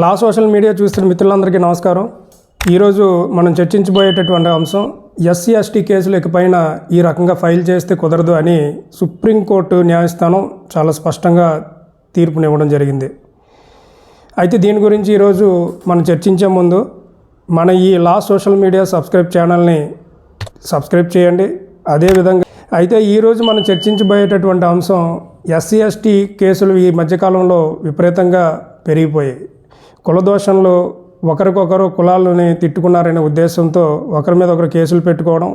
లా social media చూస్తున్న మిత్రులందరికీ నమస్కారం. ఈరోజు మనం చర్చించబోయేటటువంటి అంశం ఎస్సీ ఎస్టీ కేసులు ఇకపైన ఈ రకంగా ఫైల్ చేస్తే కుదరదు అని సుప్రీంకోర్టు న్యాయస్థానం చాలా స్పష్టంగా తీర్పునివ్వడం జరిగింది. అయితే దీని గురించి ఈరోజు మనం చర్చించే ముందు మన ఈ లా సోషల్ మీడియా సబ్స్క్రైబ్ ఛానల్ని సబ్స్క్రైబ్ చేయండి. అదేవిధంగా అయితే ఈరోజు మనం చర్చించబోయేటటువంటి అంశం ఎస్సీ ఎస్టీ కేసులు ఈ మధ్యకాలంలో విపరీతంగా పెరిగిపోయాయి. కులదోషంలో ఒకరికొకరు కులాలని తిట్టుకున్నారనే ఉద్దేశంతో ఒకరి మీద ఒకరు కేసులు పెట్టుకోవడం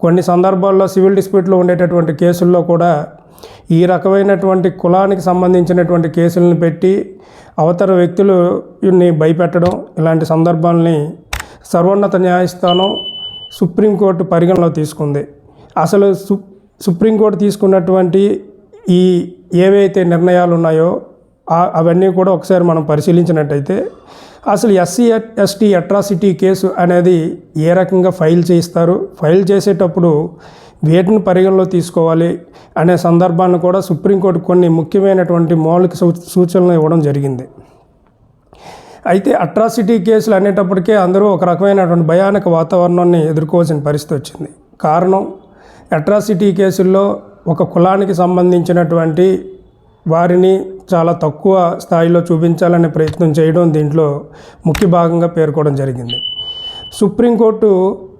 కొన్ని సందర్భాల్లో సివిల్ డిస్ప్యూట్లో ఉండేటటువంటి కేసుల్లో కూడా ఈ రకమైనటువంటి కులానికి సంబంధించినటువంటి కేసులను పెట్టి అవతర వ్యక్తులని భయపెట్టడం ఇలాంటి సందర్భాల్ని సర్వోన్నత న్యాయస్థానం సుప్రీంకోర్టు పరిగణలో తీసుకుంది. అసలు సు సుప్రీంకోర్టు తీసుకున్నటువంటి ఈ ఏవైతే నిర్ణయాలు ఉన్నాయో అవన్నీ కూడా ఒకసారి మనం పరిశీలించినట్టయితే అసలు ఎస్సీ ఎస్టీ అట్రాసిటీ కేసు అనేది ఏ రకంగా ఫైల్ చేయిస్తారు? ఫైల్ చేసేటప్పుడు వేటిని పరిగణలో తీసుకోవాలి అనే సందర్భాన్ని కూడా సుప్రీంకోర్టు కొన్ని ముఖ్యమైనటువంటి మౌలిక సూచనలు ఇవ్వడం జరిగింది. అయితే అట్రాసిటీ కేసులు అనేటప్పటికే అందరూ ఒక రకమైనటువంటి భయానక వాతావరణాన్ని ఎదుర్కోవాల్సిన పరిస్థితి వచ్చింది. కారణం అట్రాసిటీ కేసుల్లో ఒక కులానికి సంబంధించినటువంటి వారిని చాలా తక్కువ స్థాయిలో చూపించాలనే ప్రయత్నం చేయడం దీంట్లో ముఖ్య భాగంగా పేర్కోవడం జరిగింది. సుప్రీంకోర్టు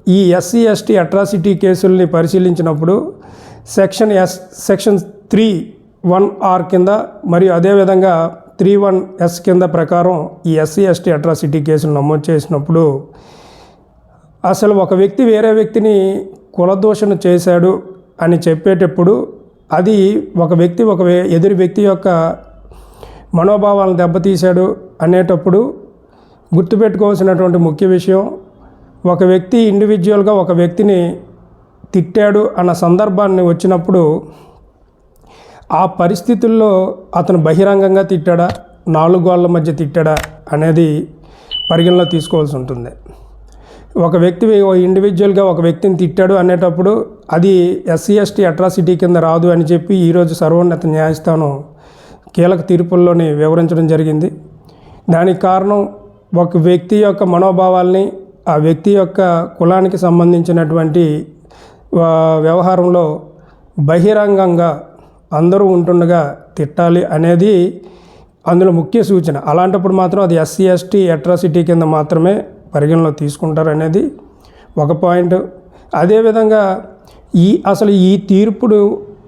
ఈ ఎస్సీ ఎస్టీ అట్రాసిటీ కేసుల్ని పరిశీలించినప్పుడు section S section three one R కింద మరియు అదేవిధంగా త్రీ వన్ ఎస్ కింద ప్రకారం ఈ ఎస్సీ ఎస్టీ అట్రాసిటీ కేసులు నమోదు చేసినప్పుడు అసలు ఒక వ్యక్తి వేరే వ్యక్తిని కులదూషణ చేశాడు అని చెప్పేటప్పుడు అది ఒక వ్యక్తి ఒక ఎదురు వ్యక్తి యొక్క మనోభావాలను దెబ్బతీశాడు అనేటప్పుడు గుర్తుపెట్టుకోవాల్సినటువంటి ముఖ్య విషయం ఒక వ్యక్తి ఇండివిజువల్గా ఒక వ్యక్తిని తిట్టాడు అన్న సందర్భాన్ని వచ్చినప్పుడు ఆ పరిస్థితుల్లో అతను బహిరంగంగా తిట్టాడా నాలుగు గోళ్ళ మధ్య తిట్టాడా అనేది పరిగణలో తీసుకోవాల్సి ఉంటుంది. ఒక వ్యక్తి ఓ ఇండివిజువల్గా ఒక వ్యక్తిని తిట్టాడు అనేటప్పుడు అది ఎస్సీ ఎస్టీ అట్రాసిటీ కింద రాదు అని చెప్పి ఈరోజు సర్వోన్నత న్యాయస్థానం కీలక తీర్పుల్లోని వివరించడం జరిగింది. దానికి కారణం ఒక వ్యక్తి యొక్క మనోభావాల్ని ఆ వ్యక్తి యొక్క కులానికి సంబంధించినటువంటి వ్యవహారంలో బహిరంగంగా అందరూ ఉంటుండగా తిట్టాలి అనేది అందులో ముఖ్య సూచన. అలాంటప్పుడు మాత్రం అది ఎస్సీ ఎస్టీ అట్రాసిటీ కింద మాత్రమే పరిగణలో తీసుకుంటారు అనేది ఒక పాయింట్. అదేవిధంగా ఈ అసలు ఈ తీర్పుడు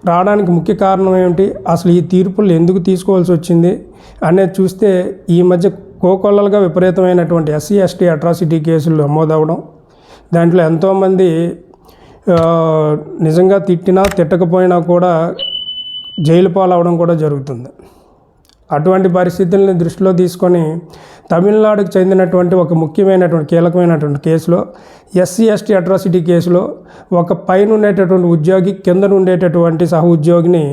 రావడానికి ముఖ్య కారణం ఏమిటి? అసలు ఈ తీర్పులు ఎందుకు తీసుకోవాల్సి వచ్చింది? అనేది చూస్తే ఈ మధ్య కోకొల్లలుగా విపరీతమైనటువంటి ఎస్సీ ఎస్టీ అట్రాసిటీ కేసులు నమోదవడం దాంట్లో ఎంతోమంది నిజంగా తిట్టినా తిట్టకపోయినా కూడా జైలు పాలవడం కూడా జరుగుతుంది. అటువంటి పరిస్థితుల్ని దృష్టిలో తీసుకొని తమిళనాడుకు చెందినటువంటి ఒక ముఖ్యమైనటువంటి కీలకమైనటువంటి కేసులో ఎస్సీ ఎస్టీ అట్రాసిటీ కేసులో ఒక పైన ఉండేటటువంటి ఉద్యోగి కింద ఉండేటటువంటి సహ ఉద్యోగిని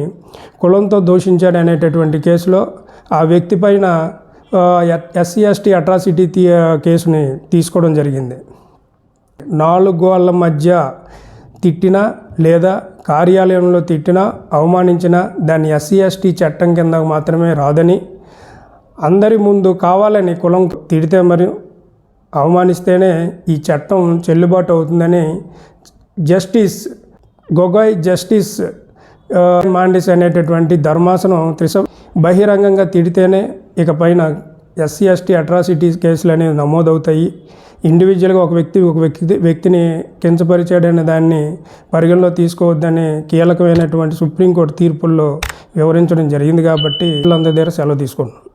కులంతో దూషించాడు అనేటటువంటి కేసులో ఆ వ్యక్తి పైన ఎస్సీ ఎస్టీ అట్రాసిటీ తీ కేసుని తీసుకోవడం జరిగింది. నాలుగు గోళ్ళ మధ్య తిట్టినా లేదా కార్యాలయంలో తిట్టినా అవమానించినా దాన్ని ఎస్సీ ఎస్టీ చట్టం కింద మాత్రమే రాదని. అందరి ముందు కావాలని కులం తిడితే మరియు అవమానిస్తేనే ఈ చట్టం చెల్లుబాటు అవుతుందని జస్టిస్ గొగోయ్ జస్టిస్ మాండిస్ అనేటటువంటి ధర్మాసనం త్రిస బహిరంగంగా తిడితేనే ఇక పైన ఎస్సీ ఎస్టీ అట్రాసిటీ కేసులు అనేవి నమోదవుతాయి. ఇండివిజువల్గా ఒక వ్యక్తి ఒక వ్యక్తి వ్యక్తిని కించపరిచాడనే దాన్ని పరిగణలో తీసుకోవద్దని కీలకమైనటువంటి సుప్రీంకోర్టు తీర్పుల్లో వివరించడం జరిగింది కాబట్టి వీళ్ళందరి దగ్గర సెలవు తీసుకుంటున్నాం